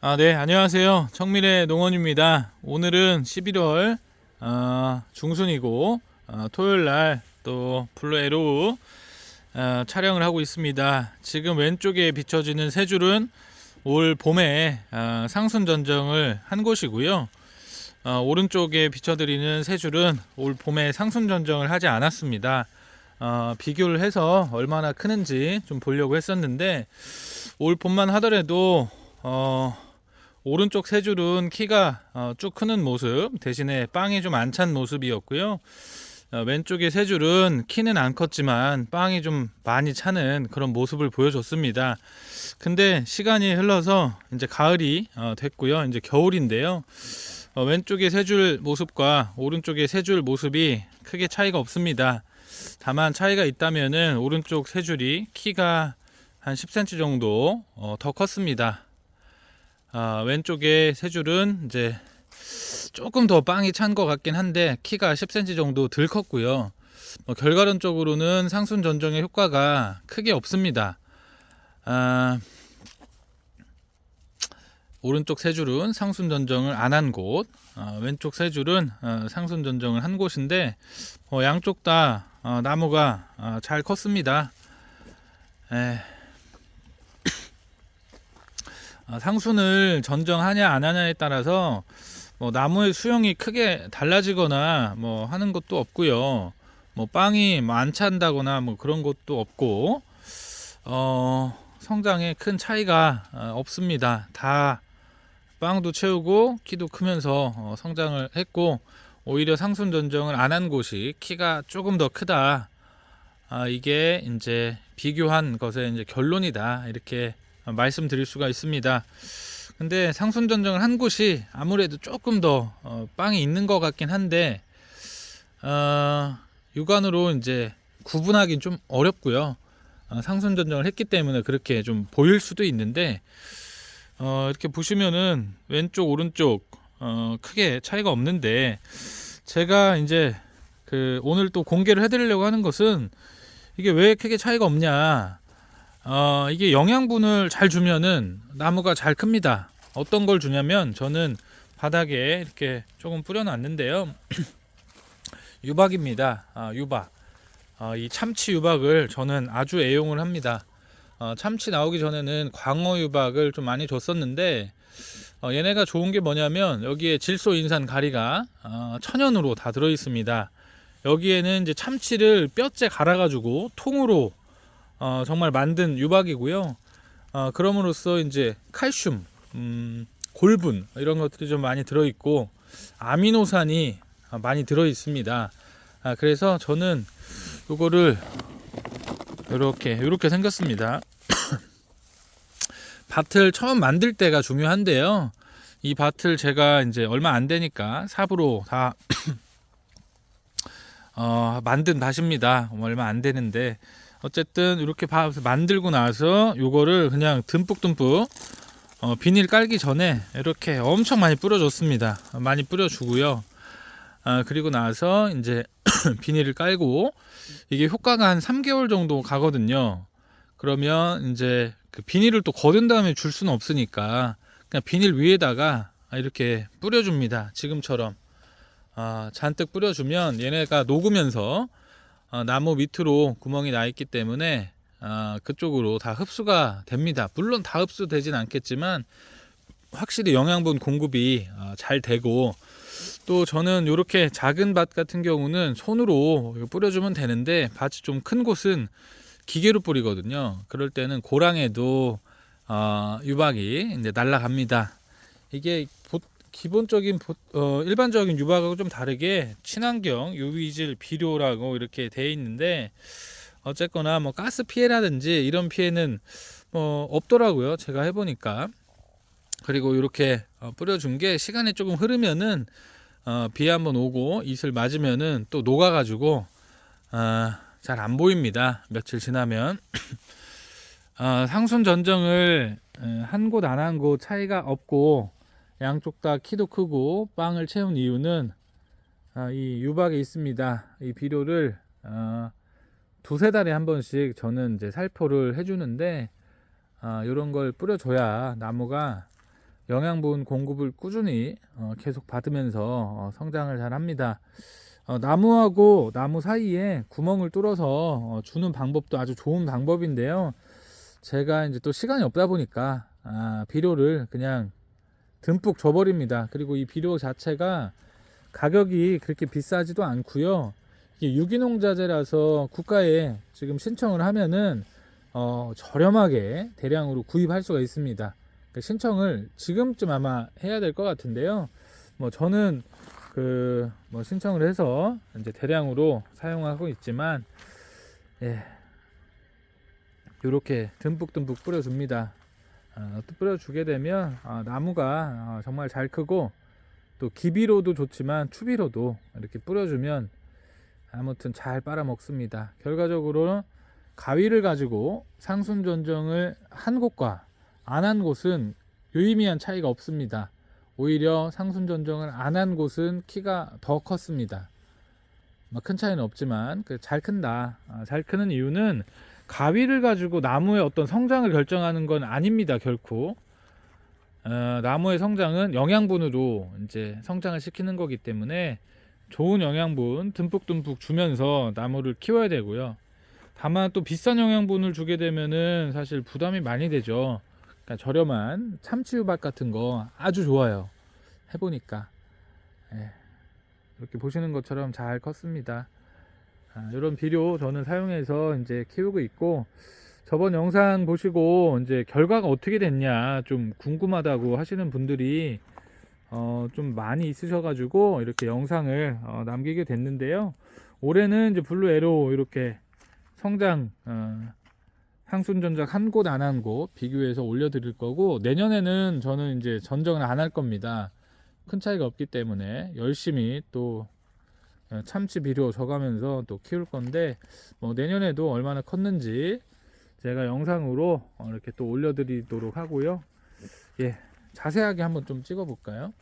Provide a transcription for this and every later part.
아, 네, 안녕하세요. 청밀의 농원입니다. 오늘은 11월 어, 중순이고 어, 토요일 날 또 블루 에로 어, 촬영을 하고 있습니다. 지금 왼쪽에 비춰지는 세 줄은 올 봄에 어, 상순 전정을 한 곳이고요. 어, 오른쪽에 비춰드리는 세 줄은 올 봄에 상순 전정을 하지 않았습니다. 어, 비교를 해서 얼마나 크는지 좀 보려고 했었는데 올 봄만 하더라도 어, 오른쪽 세 줄은 키가 어, 쭉 크는 모습 대신에 빵이 좀 안 찬 모습이었고요. 어, 왼쪽의 세 줄은 키는 안 컸지만 빵이 좀 많이 차는 그런 모습을 보여줬습니다. 근데 시간이 흘러서 이제 가을이 어, 됐고요. 이제 겨울인데요. 어, 왼쪽의 세 줄 모습과 오른쪽의 세 줄 모습이 크게 차이가 없습니다. 다만 차이가 있다면은 오른쪽 세 줄이 키가 한 10cm 정도 어, 더 컸습니다. 아, 왼쪽에 세 줄은 이제 조금 더 빵이 찬 것 같긴 한데 키가 10cm 정도 덜 컸고요. 뭐 결과론적으로는 상순 전정의 효과가 크게 없습니다. 아, 오른쪽 세 줄은 상순 전정을 안 한 곳, 아, 왼쪽 세 줄은 어, 상순 전정을 한 곳인데 어, 양쪽 다 어, 나무가 어, 잘 컸습니다. 에, 아, 상순을 전정하냐 안 하냐에 따라서 뭐 나무의 수영이 크게 달라지거나 뭐 하는 것도 없고요. 뭐 빵이 뭐 안 찬다거나 뭐 그런 것도 없고 어, 성장에 큰 차이가 어, 없습니다. 다 빵도 채우고 키도 크면서 어, 성장을 했고 오히려 상순 전정을 안 한 곳이 키가 조금 더 크다. 아, 이게 이제 비교한 것의 이제 결론이다. 이렇게 말씀드릴 수가 있습니다. 근데 상순 전정을 한 곳이 아무래도 조금 더 어, 빵이 있는 것 같긴 한데 어, 육안으로 이제 구분하기는 좀 어렵고요. 어, 상순 전정을 했기 때문에 그렇게 좀 보일 수도 있는데 어, 이렇게 보시면은 왼쪽 오른쪽 어, 크게 차이가 없는데 제가 이제 그 오늘 또 공개를 해드리려고 하는 것은 이게 왜 크게 차이가 없냐 어, 이게 영양분을 잘 주면은 나무가 잘 큽니다. 어떤 걸 주냐면 저는 바닥에 이렇게 조금 뿌려놨는데요. 유박입니다. 아, 유박. 어, 이 참치 유박을 저는 아주 애용을 합니다. 어, 참치 나오기 전에는 광어 유박을 좀 많이 줬었는데 어, 얘네가 좋은 게 뭐냐면 여기에 질소 인산 가리가 어, 천연으로 다 들어 있습니다. 여기에는 이제 참치를 뼈째 갈아가지고 통으로 어, 정말 만든 유박이고요. 어, 그럼으로써 이제 칼슘, 음, 골분 이런 것들이 좀 많이 들어 있고 아미노산이 어, 많이 들어 있습니다. 아, 그래서 저는 이거를 이렇게 이렇게 생겼습니다. 밭을 처음 만들 때가 중요한데요. 이 밭을 제가 이제 얼마 안 되니까 삽으로 다 어, 만든 밭입니다. 얼마 안 되는데 어쨌든 이렇게 밥 만들고 나서 요거를 그냥 듬뿍듬뿍 어, 비닐 깔기 전에 이렇게 엄청 많이 뿌려줬습니다. 많이 뿌려주고요. 아, 그리고 나서 이제 비닐을 깔고 이게 효과가 한 3개월 정도 가거든요. 그러면 이제 그 비닐을 또 거둔 다음에 줄 수는 없으니까 그냥 비닐 위에다가 이렇게 뿌려줍니다. 지금처럼 아, 잔뜩 뿌려주면 얘네가 녹으면서 어, 나무 밑으로 구멍이 나 있기 때문에 아, 그쪽으로 다 흡수가 됩니다. 물론 다 흡수되진 않겠지만 확실히 영양분 공급이 어, 잘 되고 또 저는 이렇게 작은 밭 같은 경우는 손으로 뿌려주면 되는데 밭이 좀 큰 곳은 기계로 뿌리거든요. 그럴 때는 고랑에도 어, 유박이 이제 날아갑니다. 이게 보- 기본적인 보- 어, 일반적인 유박하고 좀 다르게 친환경 유위질 비료라고 이렇게 돼 있는데 어쨌거나 뭐 가스 피해라든지 이런 피해는 뭐 없더라고요. 제가 해보니까 그리고 이렇게 어, 뿌려준 게 시간이 조금 흐르면은 어, 비 한번 오고 이슬 맞으면은 또 녹아가지고 어, 잘안 보입니다. 며칠 지나면 어, 상순 전정을 한 곳 안 한 곳 차이가 없고 양쪽 다 키도 크고 빵을 채운 이유는 아, 이 유박에 있습니다. 이 비료를 어, 두세 달에 한 번씩 저는 이제 살포를 해주는데 아, 이런 걸 뿌려줘야 나무가 영양분 공급을 꾸준히 어, 계속 받으면서 어, 성장을 잘 합니다. 어, 나무하고 나무 사이에 구멍을 뚫어서 어, 주는 방법도 아주 좋은 방법인데요. 제가 이제 또 시간이 없다 보니까 아, 비료를 그냥 듬뿍 줘버립니다. 그리고 이 비료 자체가 가격이 그렇게 비싸지도 않고요. 이게 유기농 자재라서 국가에 지금 신청을 하면은 어, 저렴하게 대량으로 구입할 수가 있습니다. 그 신청을 지금쯤 아마 해야 될 것 같은데요. 뭐 저는 그 뭐 신청을 해서 이제 대량으로 사용하고 있지만 예. 이렇게 듬뿍듬뿍 뿌려줍니다. 어, 또 뿌려주게 되면 아, 나무가 아, 정말 잘 크고 또 기비로도 좋지만 추비로도 이렇게 뿌려주면 아무튼 잘 빨아먹습니다. 결과적으로 가위를 가지고 상순 전정을 한 곳과 안 한 곳은 유의미한 차이가 없습니다. 오히려 상순 전정을 안 한 곳은 키가 더 컸습니다. 뭐큰 차이는 없지만 그잘 큰다. 아, 잘 크는 이유는 가위를 가지고 나무의 어떤 성장을 결정하는 건 아닙니다. 결코. 어, 나무의 성장은 영양분으로 이제 성장을 시키는 거기 때문에 좋은 영양분 듬뿍듬뿍 주면서 나무를 키워야 되고요. 다만 또 비싼 영양분을 주게 되면은 사실 부담이 많이 되죠. 그러니까 저렴한 참치유박 같은 거 아주 좋아요. 해보니까 예, 이렇게 보시는 것처럼 잘 컸습니다. 아, 이런 비료 저는 사용해서 이제 키우고 있고 저번 영상 보시고 이제 결과가 어떻게 됐냐 좀 궁금하다고 하시는 분들이 어, 좀 많이 있으셔가지고 이렇게 영상을 어, 남기게 됐는데요. 올해는 이제 블루 에로 이렇게 성장 어, 항순 전작 한 곳 안 한 곳 비교해서 올려드릴 거고 내년에는 저는 이제 전정을 안 할 겁니다. 큰 차이가 없기 때문에 열심히 또 어, 참치 비료 줘가면서 또 키울 건데 뭐 내년에도 얼마나 컸는지 제가 영상으로 어, 이렇게 또 올려드리도록 하고요. 예, 자세하게 한번 좀 찍어볼까요?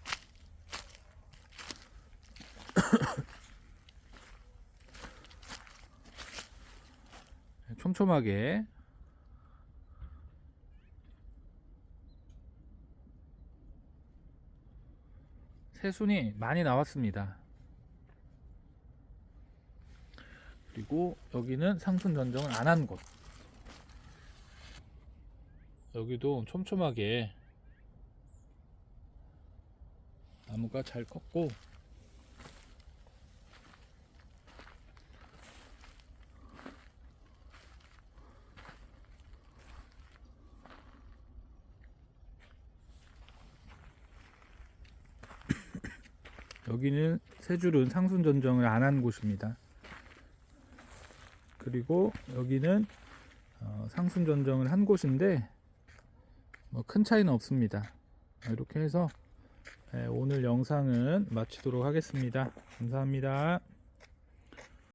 촘촘하게 새순이 많이 나왔습니다. 그리고 여기는 상순 전정을 안 한 곳. 여기도 촘촘하게 나무가 잘 컸고 여기는 세 줄은 상순 전정을 안 한 곳입니다. 그리고 여기는 어, 상순 전정을 한 곳인데 뭐 큰 차이는 없습니다. 이렇게 해서 예, 오늘 영상은 마치도록 하겠습니다. 감사합니다.